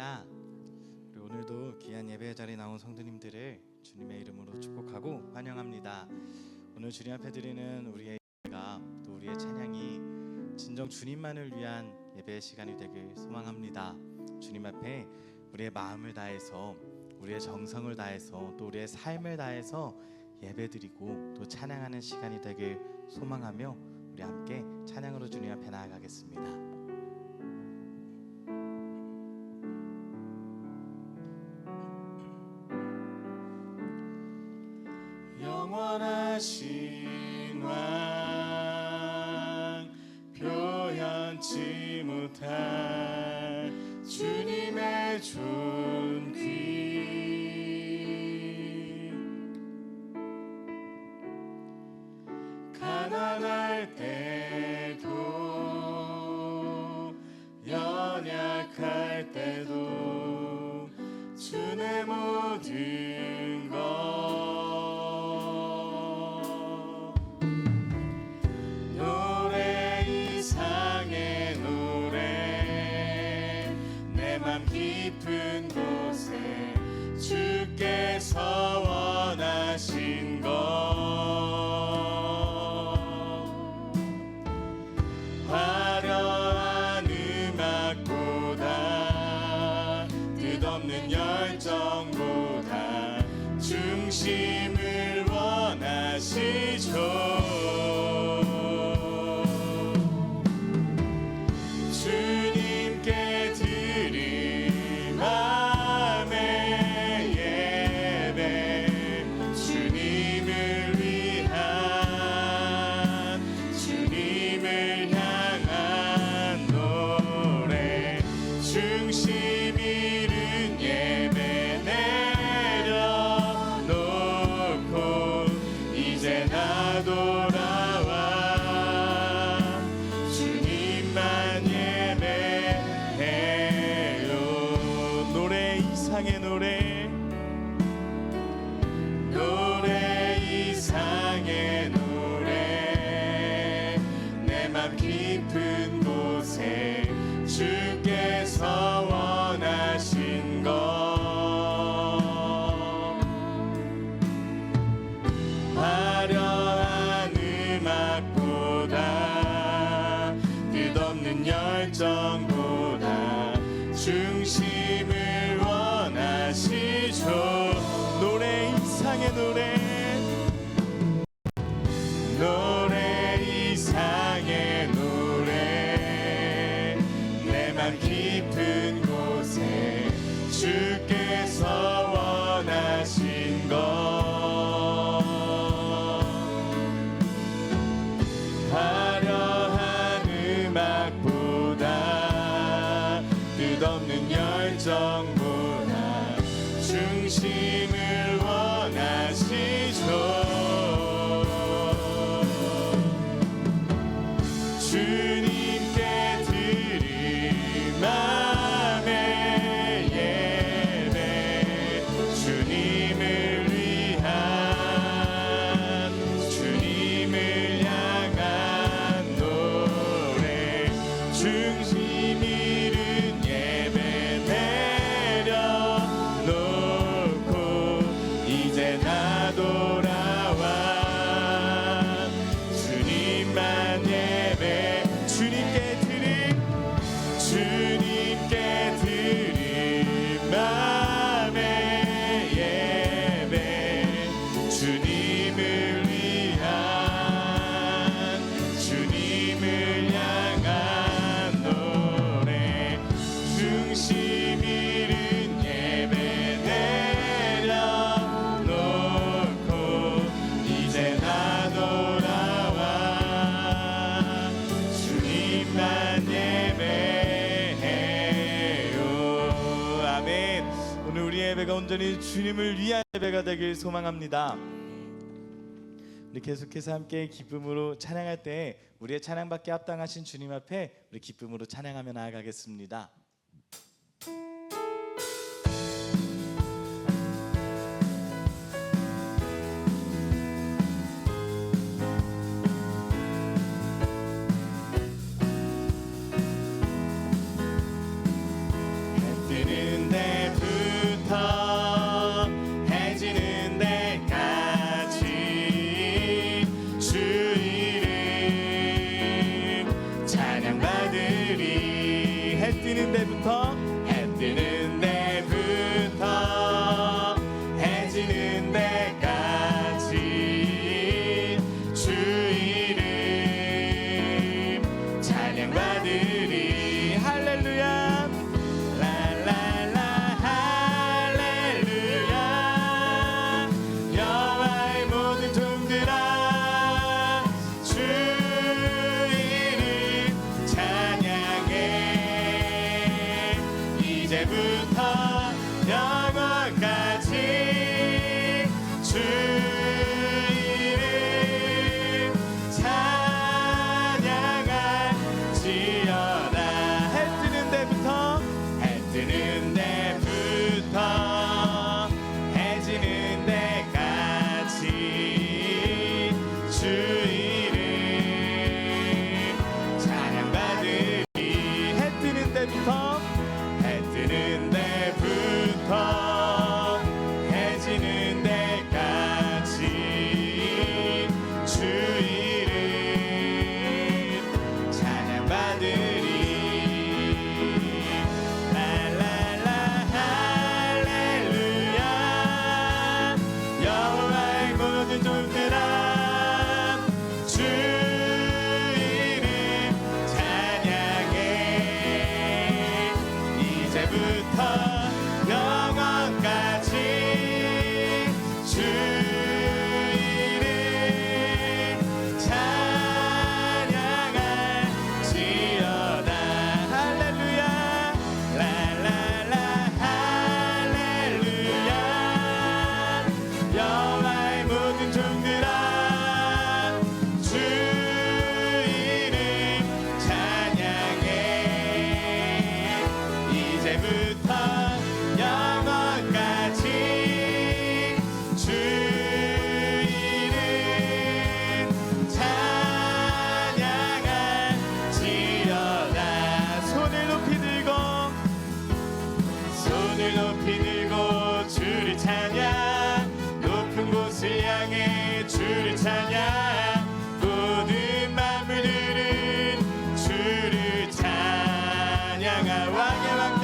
할렐루야. 우리 오늘도 귀한 예배 자리에 나온 성도님들을 주님의 이름으로 축복하고 환영합니다. 오늘 주님 앞에 드리는 우리의 예배가 또 우리의 찬양이 진정 주님만을 위한 예배의 시간이 되길 소망합니다. 주님 앞에 우리의 마음을 다해서 우리의 정성을 다해서 또 우리의 삶을 다해서 예배드리고 또 찬양하는 시간이 되길 소망하며 우리 함께 찬양으로 주님 앞에 나아가겠습니다. 영원하신 왕 표현치 못할 깊은 곳에 주 이상 오늘 우리 예배가 온전히 주님을 위한 예배가 되길 소망합니다. 우리 계속해서 함께 기쁨으로 찬양할 때 우리의 찬양받게 합당하신 주님 앞에 우리 기쁨으로 찬양하며 나아가겠습니다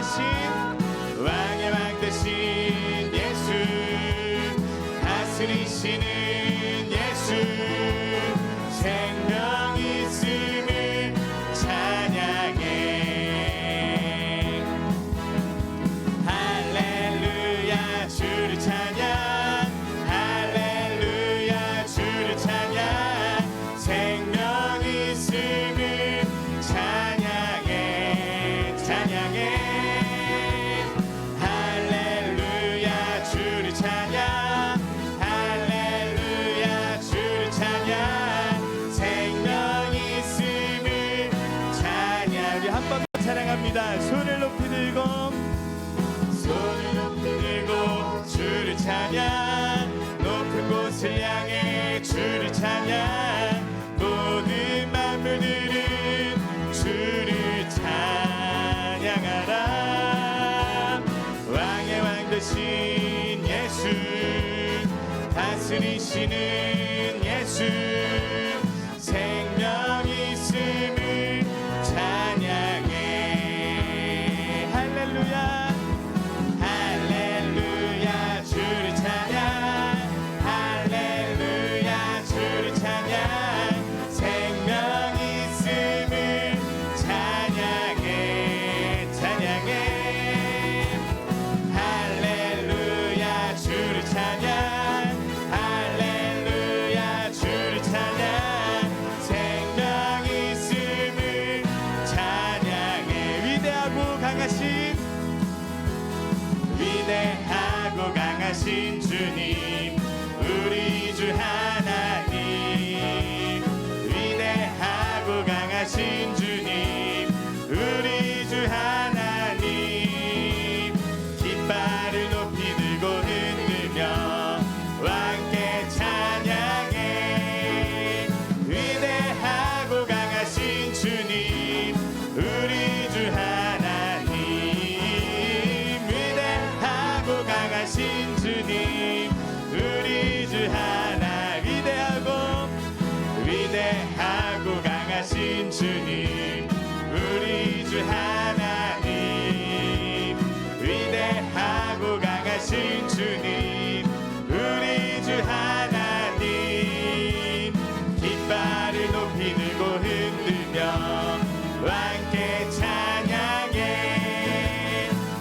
대신 왕의 왕 다스리시는 예수.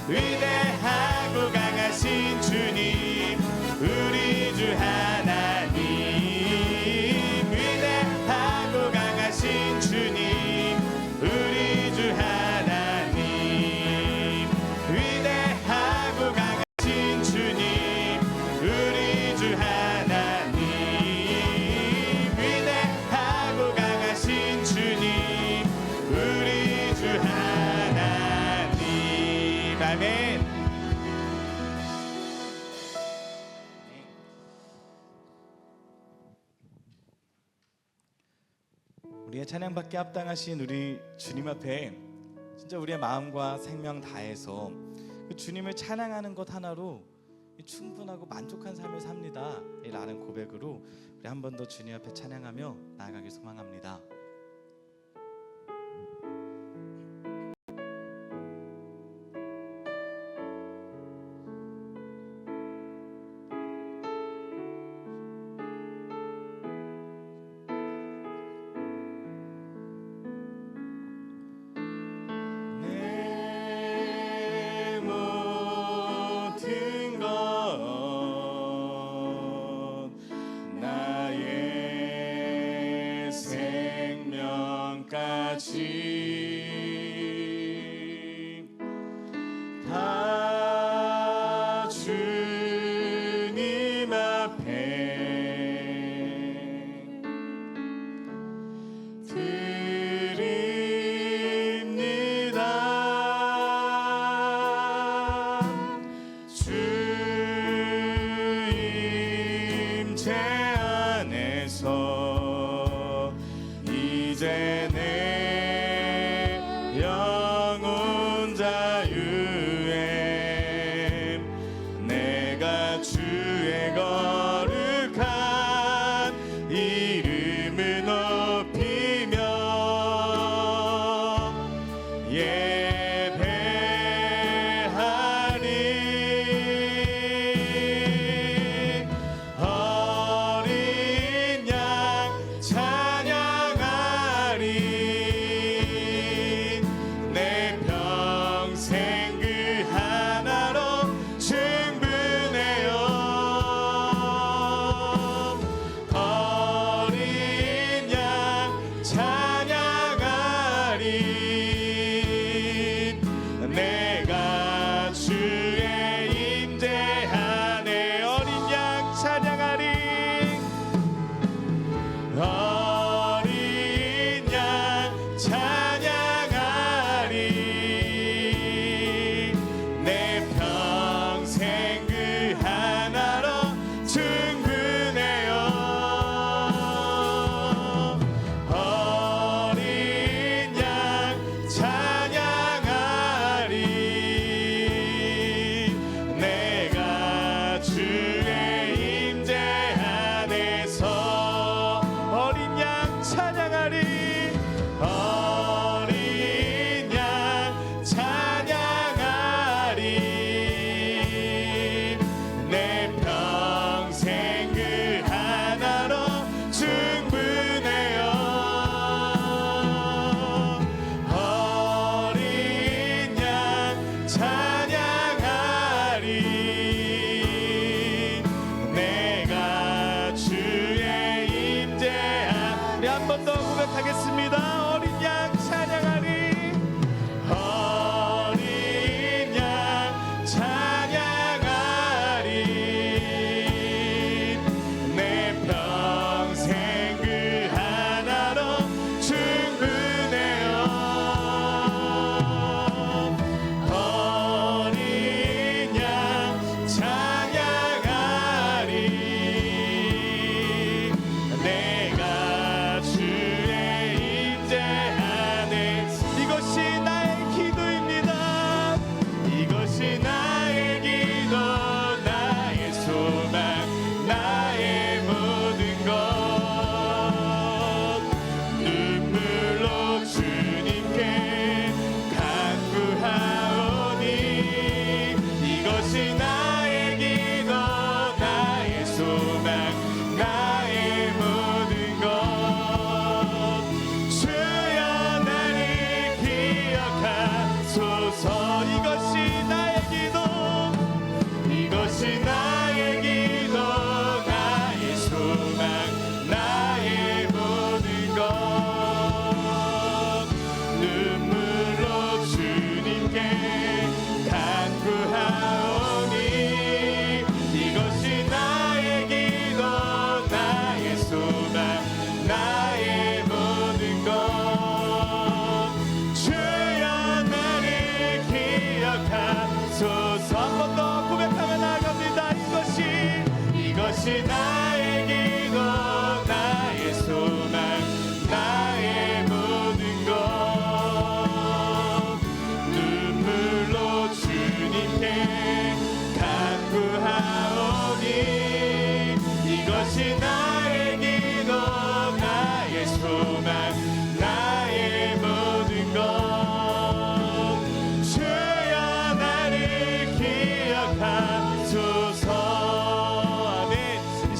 찬 우리의 찬양받게 합당하신 우리 주님 앞에 진짜 우리의 마음과 생명 다해서 그 주님을 찬양하는 것 하나로 이 충분하고 만족한 삶을 삽니다. 라는 고백으로 우리 한 번 더 주님 앞에 찬양하며 나아가길 소망합니다. Yeah.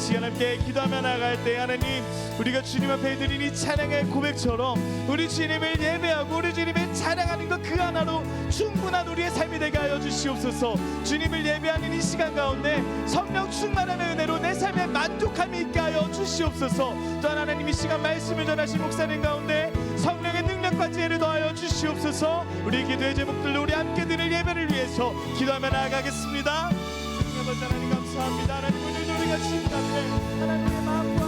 시간 함께 기도하며 나갈 때 하나님 우리가 주님 앞에 드린 이 찬양의 고백처럼 우리 주님을 예배하고 우리 주님을 찬양하는 것 그 하나로 충분한 우리의 삶이 되게 하여 주시옵소서. 주님을 예배하는 이 시간 가운데 성령 충만함의 은혜로 내 삶에 만족함이 있게 하여 주시옵소서. 또한 하나님 이 시간 말씀을 전하신 목사님 가운데 성령의 능력과 지혜를 더하여 주시옵소서. 우리 기도의 제목들로 우리 함께 드릴 예배를 위해서 기도하며 나아가겠습니다. 아버지 하나님 감사합니다. 하나님 오늘 앞에 하나님의 우리